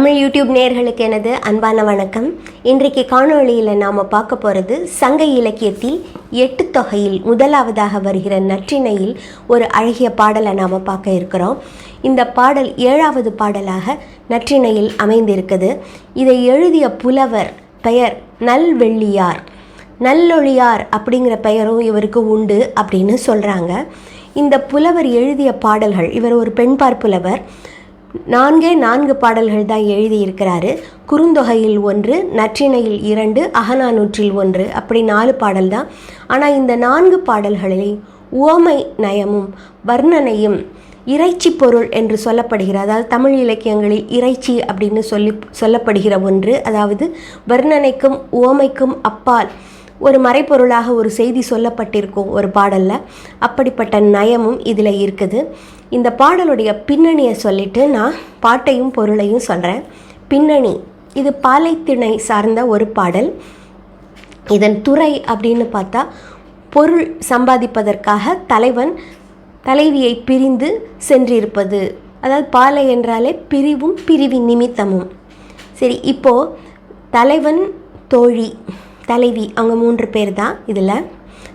Tamil YouTube நேர்களுக்கு எனது அன்பான வணக்கம். இன்றைக்கு காணொளியில் நாம் பார்க்க போகிறது சங்க இலக்கியத்தில் எட்டு தொகையில் முதலாவதாக வருகிற நற்றிணையில் ஒரு அழகிய பாடலை நாம் பார்க்க இருக்கிறோம். இந்த பாடல் ஏழாவது பாடலாக நற்றிணையில் அமைந்திருக்குது. இதை எழுதிய புலவர் பெயர் நல்வெள்ளியார். நல்லொழியார் அப்படிங்கிற பெயரும் இவருக்கு உண்டு அப்படின்னு சொல்கிறாங்க இந்த புலவர் எழுதிய பாடல்கள் இவர் ஒரு பெண்பார் புலவர். நான்கே நான்கு பாடல்கள் தான் எழுதியிருக்கிறாரு. குறுந்தொகையில் ஒன்று நற்றிணையில் இரண்டு அகநானூற்றில் ஒன்று அப்படி நாலு பாடல் தான். ஆனால் இந்த நான்கு பாடல்களில் உவமை நயமும் வர்ணனையும் இறைச்சி பொருள் என்று சொல்லப்படுகிற அதாவது தமிழ் இலக்கியங்களில் இறைச்சி அப்படின்னு சொல்லி சொல்லப்படுகிற ஒன்று அதாவது வர்ணனைக்கும் உவமைக்கும் அப்பால் ஒரு மறைப்பொருளாக ஒரு செய்தி சொல்லப்பட்டிருக்கும் ஒரு பாடலில். அப்படிப்பட்ட நயமும் இதில் இருக்குது. இந்த பாடலுடைய பின்னணியை சொல்லிட்டு நான் பாட்டையும் பொருளையும் சொல்கிறேன் பின்னணி இது பாலைத்திணை சார்ந்த ஒரு பாடல். இதன் துறை அப்படின்னு பார்த்தா பொருள் சம்பாதிப்பதற்காக தலைவன் தலைவியை பிரிந்து சென்றிருப்பது. அதாவது பாலை என்றாலே பிரிவும் பிரிவின் நிமித்தமும். சரி இப்போது தலைவன் தோழி தலைவி அவங்க மூன்று பேர் தான் இதில்.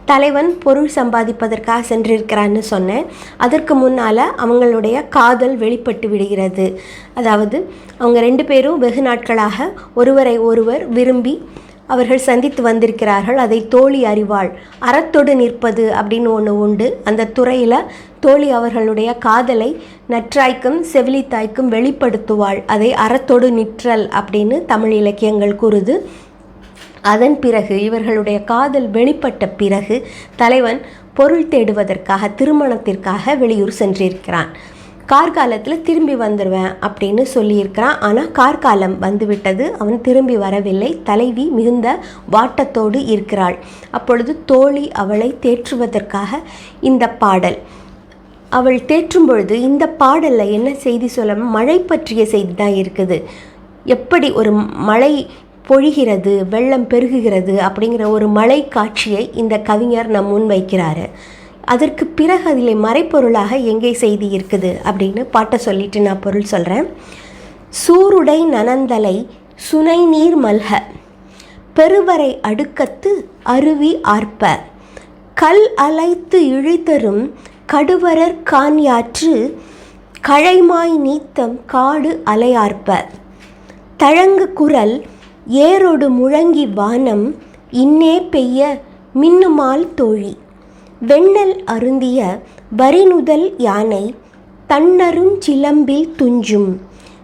தலைவன் பொருள் சம்பாதிப்பதற்காக சென்றிருக்கிறான்னு சொன்னேன். அதற்கு முன்னால் அவங்களுடைய காதல் வெளிப்பட்டு விடுகிறது. அதாவது அவங்க ரெண்டு பேரும் வெகு நாட்களாக ஒருவரை ஒருவர் விரும்பி அவர்கள் சந்தித்து வந்திருக்கிறார்கள். அதை தோழி அறிவாள். அறத்தொடு நிற்பது அப்படின்னு ஒன்று உண்டு. அந்த துறையில் தோழி அவர்களுடைய காதலை நற்றாய்க்கும் செவிலித்தாய்க்கும் வெளிப்படுத்துவாள். அதை அறத்தொடு நிற்றல் அப்படின்னு தமிழ் இலக்கியங்கள் கூறுது. அதன் பிறகு இவர்களுடைய காதல் வெளிப்பட்ட பிறகு தலைவன் பொருள் தேடுவதற்காக திருமணத்திற்காக வெளியூர் சென்றிருக்கிறான். கார்காலத்தில் திரும்பி வந்துடுவேன் அப்படின்னு சொல்லியிருக்கிறான். ஆனால் கார்காலம் வந்துவிட்டது. அவன் திரும்பி வரவில்லை. தலைவி மிகுந்த வாட்டத்தோடு இருக்கிறாள். அப்பொழுது தோழி அவளை தேற்றுவதற்காக இந்த பாடல். அவள் தேற்றும் பொழுது இந்த பாடலில் என்ன செய்தி சொல்ல மழை பற்றிய செய்தி தான் இருக்குது. எப்படி ஒரு மழை பொழிகிறது வெள்ளம் பெருகுகிறது அப்படிங்கிற ஒரு மழை காட்சியை இந்த கவிஞர் நம் முன் வைக்கிறாரு. அதற்கு பிறகு அதில் மறைப்பொருளாக எங்கே செய்தி இருக்குது அப்படின்னு பாட்டை சொல்லிட்டு நான் பொருள் சொல்கிறேன் சூருடை நனந்தலை சுனை நீர் மல்க பெருவரை அடுக்கத்து அருவி ஆர்ப்ப கல் அலைத்து இழித்தரும் கடுவரர் கான்யாற்று கழைமாய் நீத்தம் காடு அலையார்ப்ப தழங்கு குரல் ஏரோடு முழங்கி வானம் இன்னே பெய்ய மின்னுமால் தோழி. வெண்ணல் அருந்திய வரிநுதல் யானை தன்னரும் சிலம்பில் துஞ்சும்.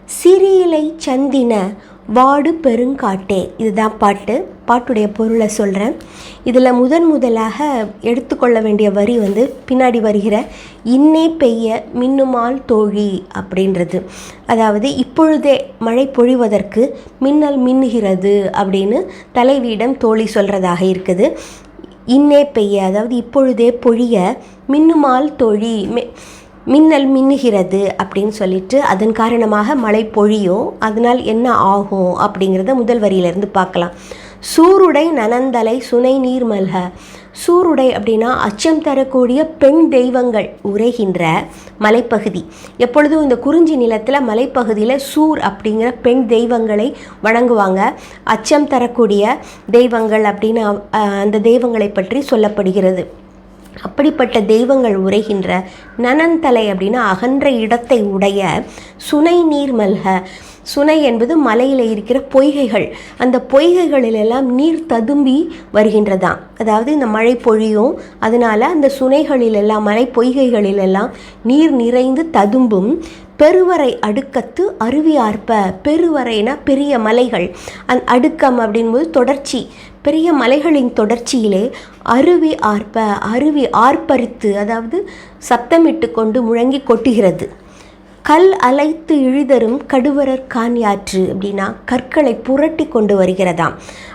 சிறியிலை சந்தின வாடு பெருங்காட்டே. இதுதான் பாட்டு. பாட்டுடைய பொருளை சொல்கிறேன் இதில் முதன் முதலாக எடுத்துக்கொள்ள வேண்டிய வரி வந்து பின்னாடி வருகிற இன்னே பெய்ய மின்னுமால் தோழி அப்படின்றது. அதாவது இப்பொழுதே மழை பொழிவதற்கு மின்னல் மின்னுகிறது அப்படின்னு தலைவியிடம் தோழி சொல்கிறதாக இருக்குது. இன்னே பெய்ய அதாவது இப்பொழுதே பொழிய மின்னுமால் தோழி மே மின்னல் மின்னுகிறது அப்படின்னு சொல்லிட்டு அதன் காரணமாக மழை பொழியும். அதனால் என்ன ஆகும் அப்படிங்கிறத முதல் வரியிலேருந்து பார்க்கலாம். சூருடை நனந்தலை சுனை நீர் மல்க. சூருடை அப்படின்னா அச்சம் தரக்கூடிய பெண் தெய்வங்கள் உரைகின்ற மலைப்பகுதி. எப்பொழுதும் இந்த குறிஞ்சி நிலத்தில் மலைப்பகுதியில் சூர் அப்படிங்கிற பெண் தெய்வங்களை வணங்குவாங்க. அச்சம் தரக்கூடிய தெய்வங்கள் அப்படின்னு அந்த தெய்வங்களை பற்றி சொல்லப்படுகிறது. அப்படிப்பட்ட தெய்வங்கள் உரைகின்ற நனந்தலை அப்படின்னா அகன்ற இடத்தை உடைய சுனை நீர் மல்க. சுனை என்பது மலையில் இருக்கிற பொய்கைகள். அந்த பொய்கைகளிலெல்லாம் நீர் ததும்பி வருகின்றதாம். அதாவது இந்த மழை பொழியும் அதனால் அந்த சுனைகளிலெல்லாம் மலை பொய்கைகளிலெல்லாம் நீர் நிறைந்து ததும்பும் பெருவரை அடுக்கத்து அருவி ஆர்ப்ப பெருவரைனா பெரிய மலைகள். அந் அடுக்கம் அப்படின்போது தொடர்ச்சி. பெரிய மலைகளின் தொடர்ச்சியிலே அருவி ஆர்ப்ப அருவி ஆர்ப்பரித்து அதாவது சத்தமிட்டு கொண்டு முழங்கி கொட்டுகிறது. கல் அலைத்து இழிதரும் கடுவரர் கான்யாற்று அப்படின்னா கற்களை புரட்டி கொண்டு வருகிறதாம்.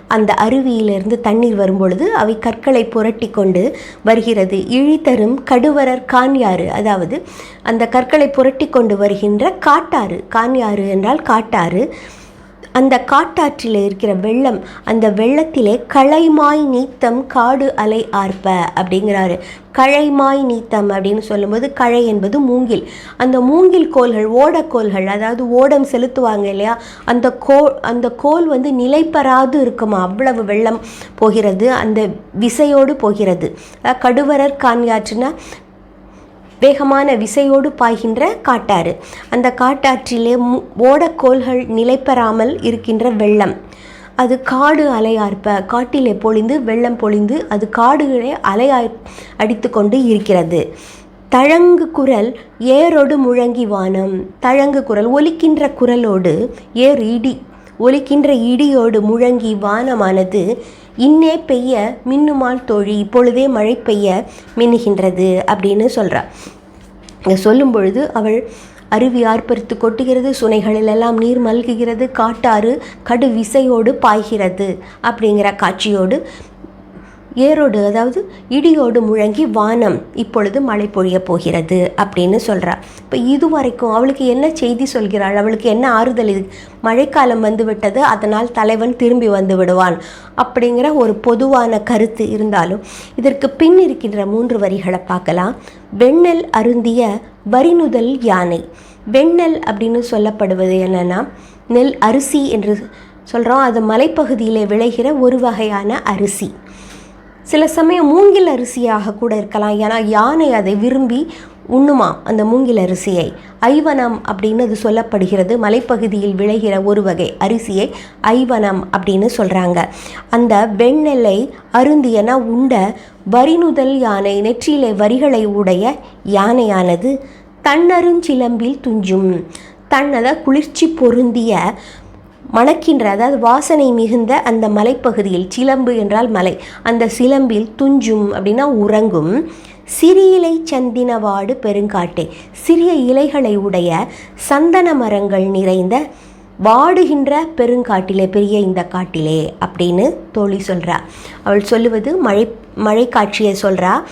அந்த அருவியிலிருந்து தண்ணீர் வரும்பொழுது அவை கற்களை புரட்டி கொண்டு வருகிறது. இழித்தரும் கடுவரர் கான்யாறு அதாவது அந்த கற்களை புரட்டி கொண்டு வருகின்ற காட்டாறு. கான்யாறு என்றால் காட்டாறு. அந்த காட்டாற்றில் இருக்கிற வெள்ளம் அந்த வெள்ளத்திலே களைமாய் நீத்தம் காடு அலை ஆர்ப்ப அப்படிங்கிறாரு. கழைமாய் நீத்தம் அப்படின்னு சொல்லும்போது கழை என்பது மூங்கில். அந்த மூங்கில் கோல்கள் ஓடக்கோள்கள் அதாவது ஓடம் செலுத்துவாங்க இல்லையா? அந்த கோ அந்த கோல் வந்து நிலைப்பெறாது இருக்குமா? அவ்வளவு வெள்ளம் போகிறது அந்த விசையோடு போகிறது. கடுவரர் கான்யாற்றுனா வேகமான விசையோடு பாய்கின்ற காட்டாறு. அந்த காட்டாற்றிலே ஓடக்கோள்கள் நிலைப்பெறாமல் இருக்கின்ற வெள்ளம். அது காடு அலையார்ப்ப காட்டிலே பொழிந்து வெள்ளம் பொழிந்து அது காடுகளே அலையாய் அடித்து கொண்டு இருக்கிறது. தழங்கு குரல் ஏரோடு முழங்கி வானம் தழங்கு குரல் ஒலிக்கின்ற குரலோடு ஏர் இடி ஒலிக்கின்ற இடியோடு முழங்கி வானமானது இன்னே பெய்ய மின்னுமால் தோழி இப்பொழுதே மழை பெய்ய மின்னுகின்றது அப்படின்னு சொல்கிறாள் இங்கே சொல்லும் பொழுது அவள் அருவி ஆர்ப்பரித்து கொட்டுகிறது சுனைகளிலெல்லாம் நீர் மல்குகிறது காட்டாறு கடு விசையோடு பாய்கிறது அப்படிங்கிற காட்சியோடு ஏரோடு அதாவது இடியோடு முழங்கி வானம் இப்பொழுது மழை பொழியப் போகிறது அப்படின்னு சொல்கிறா இப்போ இதுவரைக்கும் அவளுக்கு என்ன செய்தி சொல்கிறாள்? அவளுக்கு என்ன ஆறுதல் இது மழைக்காலம் வந்துவிட்டது அதனால் தலைவன் திரும்பி வந்து விடுவான் அப்படிங்கிற ஒரு பொதுவான கருத்து இருந்தாலும் இதற்கு பின் இருக்கின்ற மூன்று வரிகளை பார்க்கலாம். வெண்ணெல் அருந்திய வரிநுதல் யானை. வெண்ணெல் அப்படின்னு சொல்லப்படுவது என்னென்னா நெல் அரிசி என்று சொல்கிறோம் அது மலைப்பகுதியிலே விளைகிற ஒரு வகையான அரிசி. சில சமயம் மூங்கில் அரிசியாக கூட இருக்கலாம். ஏன்னா யானை அதை விரும்பி உண்ணுமா அந்த மூங்கில் அரிசியை? ஐவனம் அப்படின்னு அது சொல்லப்படுகிறது. மலைப்பகுதியில் விளைகிற ஒரு வகை அரிசியை ஐவனம் அப்படின்னு சொல்கிறாங்க அந்த வெண்ணெல்லை அருந்தியனா உண்ட வரிநுதல் யானை நெற்றியிலே வரிகளை உடைய யானையானது தன்னருஞ்சிலம்பில் துஞ்சும். தன்னத குளிர்ச்சி பொருந்திய மணக்கின்ற அதாவது வாசனை மிகுந்த அந்த மலைப்பகுதியில் சிலம்பு என்றால் மலை அந்த சிலம்பில் துஞ்சும் அப்படின்னா உறங்கும். சிறியிலை சந்தினவாடு பெருங்காட்டே சிறிய இலைகளை உடைய சந்தன மரங்கள் நிறைந்த வாடுகின்ற பெருங்காட்டிலே பெரிய இந்த காட்டிலே அப்படின்னு தோழி சொல்கிறா அவள் சொல்லுவது மழை மழை காட்சியை சொல்கிறா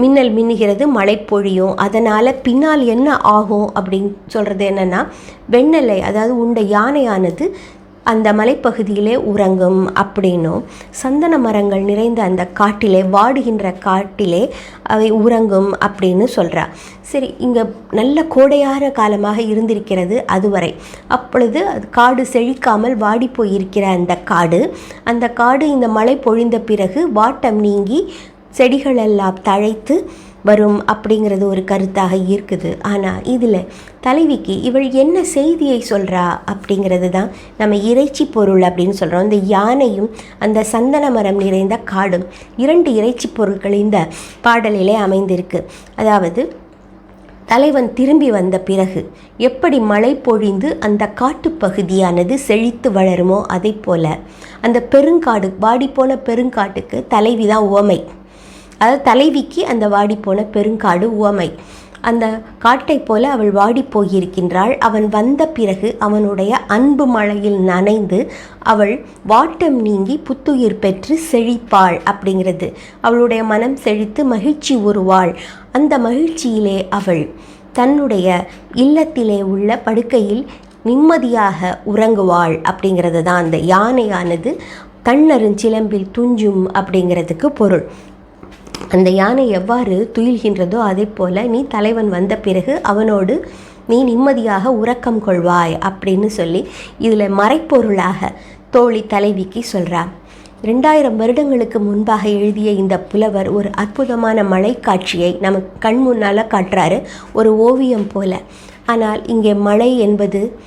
மின்னல் மின்னுகிறது மழை பொழியும். அதனால் பின்னால் என்ன ஆகும் அப்படின்னு சொல்கிறது என்னென்னா வெண்ணெல்லை அதாவது உண்ட யானையானது அந்த மலைப்பகுதியிலே உறங்கும் அப்படின்னும். சந்தன மரங்கள் நிறைந்த அந்த காட்டிலே வாடுகின்ற காட்டிலே அவை உறங்கும் அப்படின்னு சொல்கிறா சரி இங்கே நல்ல கோடையான காலமாக இருந்திருக்கிறது அதுவரை. அப்பொழுது காடு செழிக்காமல் வாடி போயிருக்கிற அந்த காடு அந்த காடு இந்த மழை பொழிந்த பிறகு வாட்டம் நீங்கி செடிகளெல்லாம் தழைத்து வரும் அப்படிங்கிறது ஒரு கருத்தாக இருக்குது. ஆனால் இதில் தலைவிக்கு இவள் என்ன செய்தியை சொல்கிறா அப்படிங்கிறது தான் நம்ம இறைச்சி பொருள் அப்படின்னு சொல்கிறோம் இந்த யானையும் அந்த சந்தன மரம் நிறைந்த காடும் இரண்டு இறைச்சி பொருட்கள் இந்த பாடலிலே அமைந்திருக்கு. அதாவது தலைவன் திரும்பி வந்த பிறகு எப்படி மழை பொழிந்து அந்த காட்டுப்பகுதியானது செழித்து வளருமோ அதை போல அந்த பெருங்காடு வாடிப்போன பெருங்காட்டுக்கு தலைவி தான் உவமை. அதாவது தலைவிக்கு அந்த வாடிப்போன பெருங்காடு உவமை. அந்த காட்டைப் போல அவள் வாடி போயிருக்கின்றாள். அவன் வந்த பிறகு அவனுடைய அன்பு மழையில் நனைந்து அவள் வாட்டம் நீங்கி புத்துயிர் பெற்று செழிப்பாள் அப்படிங்கிறது. அவளுடைய மனம் செழித்து மகிழ்ச்சி உருவாள். அந்த மகிழ்ச்சியிலே அவள் தன்னுடைய இல்லத்திலே உள்ள படுக்கையில் நிம்மதியாக உறங்குவாள் அப்படிங்கிறது தான் அந்த யானையானது. தன்னருஞ்சிலம்பில் துஞ்சும் அப்படிங்கிறதுக்கு பொருள். அந்த யானை எவ்வாறு துயில்கின்றதோ அதே போல் நீ தலைவன் வந்த பிறகு அவனோடு நீ நிம்மதியாக உறக்கம் கொள்வாய் அப்படின்னு சொல்லி இதில் மறைப்பொருளாக தோழி தலைவிக்கு சொல்றா ரெண்டாயிரம் வருடங்களுக்கு முன்பாக எழுதிய இந்த புலவர் ஒரு அற்புதமான மழைக்காட்சியை நமக்கு கண் முன்னால் காட்டுறாரு. ஒரு ஓவியம் போல. ஆனால் இங்கே மழை என்பது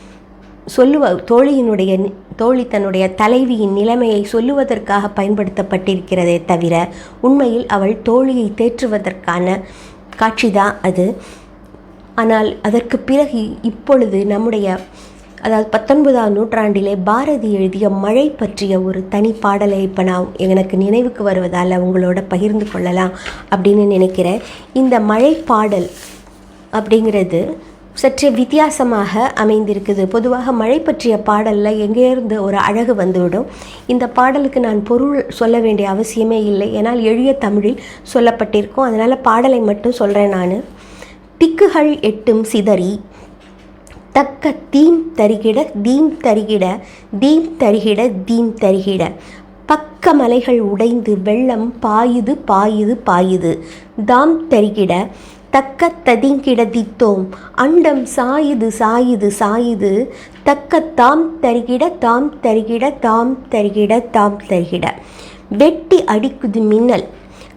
சொல்லுவ தோழியினுடைய தோழி தன்னுடைய தலைவியின் நிலைமையை சொல்லுவதற்காக பயன்படுத்தப்பட்டிருக்கிறதே தவிர உண்மையில் அவள் தோழியை தேற்றுவதற்கான காட்சிதான் அது. ஆனால் அதற்கு பிறகு இப்பொழுது நம்முடைய அதாவது பத்தொன்பதாம் நூற்றாண்டிலே பாரதி எழுதிய மழை பற்றிய ஒரு தனி பாடலை இப்போ நான் எனக்கு நினைவுக்கு வருவதால் உங்களோட பகிர்ந்து கொள்ளலாம் அப்படின்னு நினைக்கிறேன். இந்த மழை பாடல் அப்படிங்கிறது சற்றே வித்தியாசமாக அமைந்திருக்குது. பொதுவாக மழை பற்றிய பாடலில் எங்கேருந்து ஒரு அழகு வந்துவிடும். இந்த பாடலுக்கு நான் பொருள் சொல்ல வேண்டிய அவசியமே இல்லை. ஏன்னால் எளிய தமிழில் சொல்லப்பட்டிருக்கும். அதனால் பாடலை மட்டும் சொல்கிறேன் நான். திக்குகள் எட்டும் சிதறி தக்க தீம் தருகிட தீம் தருகிட தீம் தருகிட தீம் தருகிட. பக்க மலைகள் உடைந்து வெள்ளம் பாயுது பாயுது பாயுது. தாம் தருகிட தக்க ததிங்கிடதித்தோம் அண்டம் சாயுது சாயுது சாயுது. தக்க தாம் தருகிட தாம் தருகிட தாம் தருகிட தாம் தருகிட. வெட்டி அடிக்குது மின்னல்.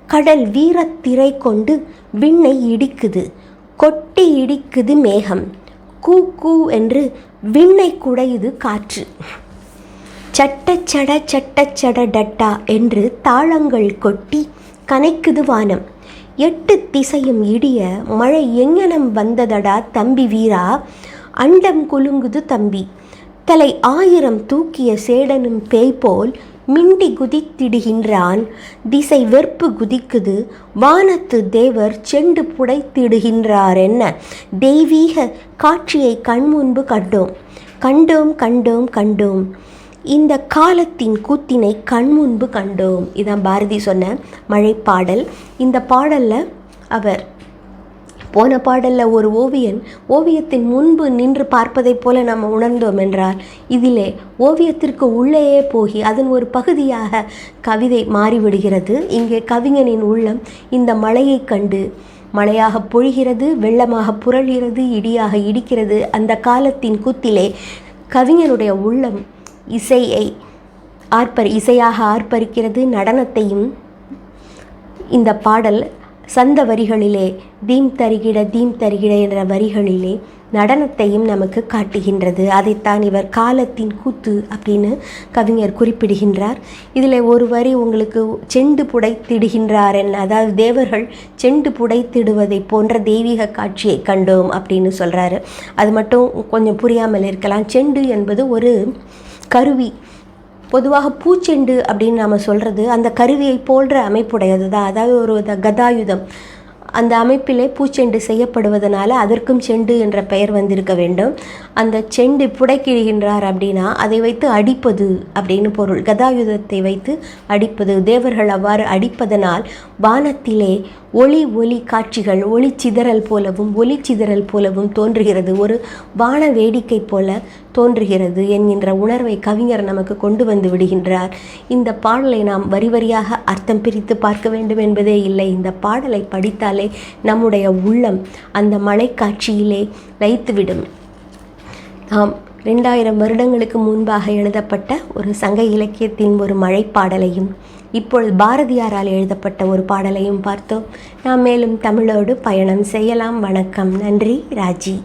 கடல் வீரத்திரை கொண்டு விண்ணை இடிக்குது. கொட்டி இடிக்குது மேகம். கூ கூ என்று விண்ணை குடையுது காற்று. சட்டச்சட சட்டச்சட டட்டா என்று தாளங்கள் கொட்டி கனைக்குது வானம். எட்டு திசையும் இடிய மழை எங்கனம் வந்ததடா தம்பி வீரா? அண்டம் குலுங்குது தம்பி. தலை ஆயிரம் தூக்கிய சேடனும் பேய் போல் மிண்டி குதித்திடுகின்றான். திசை வெறுப்பு குதிக்குது வானத்து தேவர் செண்டு புடைத்திடுகின்றார் என்ன தெய்வீக காட்சியை கண்முன்பு கண்டோம். கண்டோம் கண்டோம் கண்டோம். இந்த காலத்தின் கூத்தினை கண்முன்பு கண்டோம். இதான் பாரதி சொன்ன மழைப்பாடல். இந்த பாடலில் அவர் போன பாடலில் ஒரு ஓவியன் ஓவியத்தின் முன்பு நின்று பார்ப்பதைப் போல நாம் உணர்ந்தோம் என்றால் இதிலே ஓவியத்திற்கு உள்ளேயே போகி அதன் ஒரு பகுதியாக கவிதை மாறிவிடுகிறது. இங்கே கவிஞனின் உள்ளம் இந்த மலையைக் கண்டு மழையாக பொழிகிறது வெள்ளமாக புரள்கிறது இடியாக இடிக்கிறது. அந்த காலத்தின் கூத்திலே கவிஞனுடைய உள்ளம் இசையை ஆர்ப்பரி இசையாக ஆர்ப்பரிக்கிறது நடனத்தையும். இந்த பாடல் சந்த வரிகளிலே தீம் தருகிட தீம் தருகிட என்ற வரிகளிலே நடனத்தையும் நமக்கு காட்டுகின்றது. அதைத்தான் இவர் காலத்தின் கூத்து அப்படின்னு கவிஞர் குறிப்பிடுகின்றார். இதில் ஒரு வரி உங்களுக்கு செண்டு புடைத்திடுகின்றார் என்ன அதாவது தேவர்கள் செண்டு புடைத்திடுவதை போன்ற தெய்வீக காட்சியை கண்டோம் அப்படின்னு சொல்கிறாரு அது மட்டும் கொஞ்சம் புரியாமல் இருக்கலாம். செண்டு என்பது ஒரு கருவி. பொதுவாக பூச்செண்டு அப்படின்னு நாம் சொல்கிறது அந்த கருவியை போன்ற அமைப்புடையது தான் அதாவது ஒரு கதாயுதம். அந்த அமைப்பிலே பூச்செண்டு செய்யப்படுவதனால அதற்கும் செண்டு என்ற பெயர் வந்திருக்க வேண்டும். அந்த செண்டு புடைக்கிடுகின்றார் அப்படின்னா அதை வைத்து அடிப்பது அப்படின்னு பொருள். கதாயுதத்தை வைத்து அடிப்பது தேவர்கள் அவ்வாறு அடிப்பதனால் வானத்திலே ஒளி ஒளி காட்சிகள் ஒளி சிதறல் போலவும் ஒளி சிதறல் போலவும் தோன்றுகிறது. ஒரு வான வேடிக்கை போல தோன்றுகிறது என்கின்ற உணர்வை கவிஞர் நமக்கு கொண்டு வந்து விடுகின்றார். இந்த பாடலை நாம் வரி வரியாக அர்த்தம் பிரித்து பார்க்க வேண்டும் என்பதே இல்லை. இந்த பாடலை படித்தாலே நம்முடைய உள்ளம் அந்த மலைக்காட்சியிலே லைத்துவிடும் நாம் ரெண்டாயிரம் வருடங்களுக்கு முன்பாக எழுதப்பட்ட ஒரு சங்க இலக்கியத்தின் ஒரு மழைப்பாடலையும் இப்பொழுது பாரதியாரால் எழுதப்பட்ட ஒரு பாடலையும் பார்த்தோம். நாம் மேலும் தமிழோடு பயணம் செய்யலாம். வணக்கம். நன்றி ராஜி.